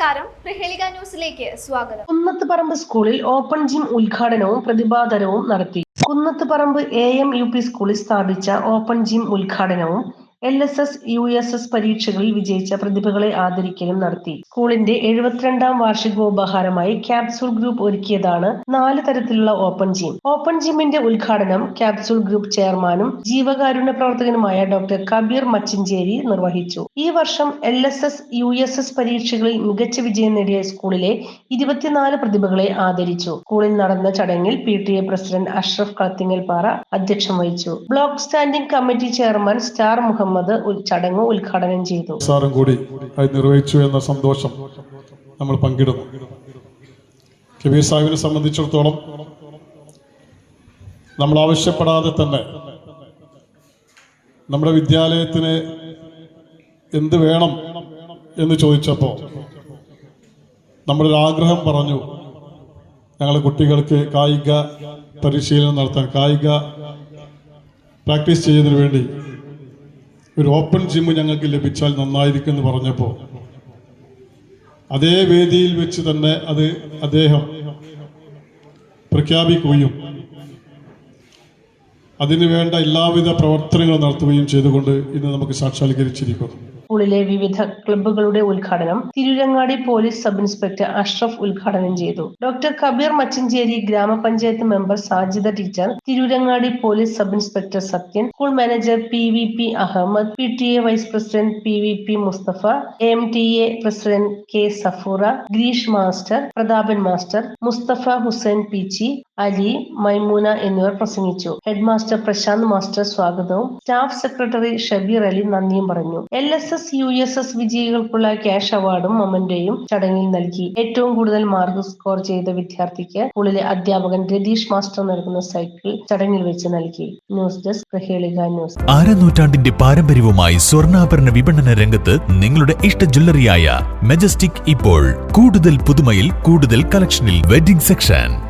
നമസ്കാരം. പ്രഹേളിക ന്യൂസിലേക്ക് സ്വാഗതം. കുന്നത്ത് പറമ്പ് സ്കൂളിൽ ഓപ്പൺ ജിം ഉദ്ഘാടനവും പ്രതിപാദനവും നടത്തി. Kunnathuparamba A M U P സ്കൂളിൽ സ്ഥാപിച്ച ഓപ്പൺ ജിം ഉദ്ഘാടനവും L S S U S S പരീക്ഷകളിൽ വിജയിച്ച പ്രതിഭകളെ ആദരിക്കലും നടത്തി. സ്കൂളിന്റെ എഴുപത്തിരണ്ടാം വാർഷികോപഹാരമായി ക്യാപ്സൂൾ ഗ്രൂപ്പ് ഒരുക്കിയതാണ് നാല് തരത്തിലുള്ള ഓപ്പൺ ജിം. ഓപ്പൺ ജിമ്മിന്റെ ഉദ്ഘാടനം ക്യാപ്സൂൾ ഗ്രൂപ്പ് ചെയർമാനും ജീവകാരുണ്യ പ്രവർത്തകനുമായ ഡോക്ടർ കബീർ മച്ചിഞ്ചേരി നിർവഹിച്ചു. ഈ വർഷം L S S U S S പരീക്ഷകളിൽ മികച്ച വിജയം നേടിയ സ്കൂളിലെ ഇരുപത്തിനാല് പ്രതിഭകളെ ആദരിച്ചു. സ്കൂളിൽ നടന്ന ചടങ്ങിൽ P T A president Ashraf Kalathingalpara അധ്യക്ഷം വഹിച്ചു. Block standing committee chairman star Muhammad ഉൽ- ചടങ്ങ് ഉദ്ഘാടനം ചെയ്തു. സാറും കൂടി അത് നിർവഹിച്ചു എന്ന സന്തോഷം നമ്മൾ പങ്കിടുന്നു കബീർ സാഹിബിനെ സംബന്ധിച്ചിടത്തോളം നമ്മൾ ആവശ്യപ്പെടാതെ തന്നെ നമ്മുടെ വിദ്യാലയത്തിന് എന്ത് വേണം എന്ന് ചോദിച്ചപ്പോൾ നമ്മളൊരു ആഗ്രഹം പറഞ്ഞു. ഞങ്ങളെ കുട്ടികൾക്ക് കായിക പരിശീലനം നടത്താൻ കായിക പ്രാക്ടീസ് ചെയ്യുന്നതിന് വേണ്ടി ഒരു ഓപ്പൺ ജിം ഞങ്ങൾക്ക് ലഭിച്ചാൽ നന്നായിരിക്കും എന്ന് പറഞ്ഞപ്പോൾ അതേ വേദിയിൽ വെച്ച് തന്നെ അത് അദ്ദേഹം പ്രഖ്യാപിക്കുകയും അതിനുവേണ്ട എല്ലാവിധ പ്രവർത്തനങ്ങളും നടത്തുകയും ചെയ്തുകൊണ്ട് ഇന്ന് നമുക്ക് സാക്ഷാത്കരിച്ചിരിക്കുന്നു. സ്കൂളിലെ വിവിധ ക്ലബ്ബുകളുടെ ഉദ്ഘാടനം Tirurangadi police sub inspector Ashraf ഉദ്ഘാടനം ചെയ്തു. ഡോക്ടർ കബീർ മച്ചഞ്ചേരി ഗ്രാമപഞ്ചായത്ത് member Sajida teacher Tirurangadi police sub inspector Sathyan school manager P V P Ahmed P T A vice president P V P Mustafa M T A president K Safoora Greesh master Prathapan master Mustafa Hussain Peechi Ali Maimoona എന്നിവർ പ്രസംഗിച്ചു. Head master Prashanth master സ്വാഗതവും staff secretary Shabeer Ali നന്ദിയും പറഞ്ഞു. L S S U S S വിജയികൾക്കുള്ള cash അവാർഡും മൊമന്റോയും ചടങ്ങിൽ നൽകി. ഏറ്റവും കൂടുതൽ മാർക്ക് സ്കോർ ചെയ്ത വിദ്യാർത്ഥിക്ക് സ്കൂളിലെ അധ്യാപകൻ രതീഷ് മാസ്റ്റർ നൽകുന്ന സൈക്കിൾ ചടങ്ങിൽ വെച്ച് നൽകി. News desk Prahelika news. ആരനൂറ്റാണ്ടിന്റെ പാരമ്പര്യവുമായി സ്വർണാഭരണ വിപണന രംഗത്ത് നിങ്ങളുടെ ഇഷ്ട ജ്വല്ലറിയായ മെജസ്റ്റിക് ഇപ്പോൾ. കൂടുതൽ പുതുമയിൽ കൂടുതൽ കളക്ഷനിൽ wedding section.